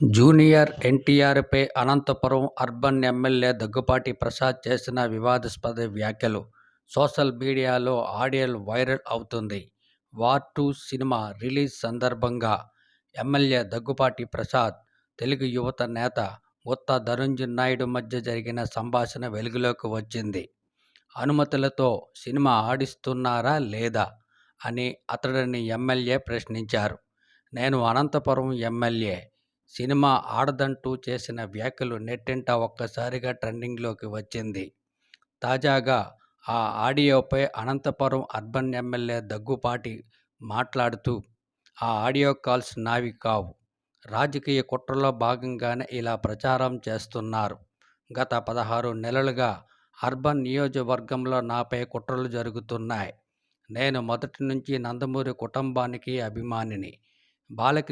Junior ఎన్టీఆర్పై Anantapur urban MLA Daggubati Prasad చేసిన వివాదాస్పద వ్యాఖ్యలు సోషల్ మీడియాలో ఆడియో వైరల్ అవుతుంది. వార్ టూ సినిమా రిలీజ్ సందర్భంగా ఎమ్మెల్యే దగ్గుపాటి ప్రసాద్, తెలుగు యువత నేత ఉత్త ధనంజయ్ నాయుడు మధ్య జరిగిన సంభాషణ వెలుగులోకి వచ్చింది. అనుమతులతో సినిమా ఆడిస్తున్నారా లేదా అని అతడిని ఎమ్మెల్యే ప్రశ్నించారు. నేను అనంతపురం ఎమ్మెల్యే. సినిమా ఆడదంటూ చేసిన వ్యాఖ్యలు నెట్టింట ఒక్కసారిగా ట్రెండింగ్లోకి వచ్చింది. తాజాగా ఆ ఆడియోపై అనంతపురం అర్బన్ ఎమ్మెల్యే దగ్గుపాటి మాట్లాడుతూ ఆ ఆడియో కాల్స్ నావి కావు. రాజకీయ కుట్రలో భాగంగానే ఇలా ప్రచారం చేస్తున్నారు. గత పదహారు నెలలుగా అర్బన్ నియోజకవర్గంలో నాపై కుట్రలు జరుగుతున్నాయి. నేను మొదటి నుంచి నందమూరి కుటుంబానికి అభిమానిని. బాలకృష్ణ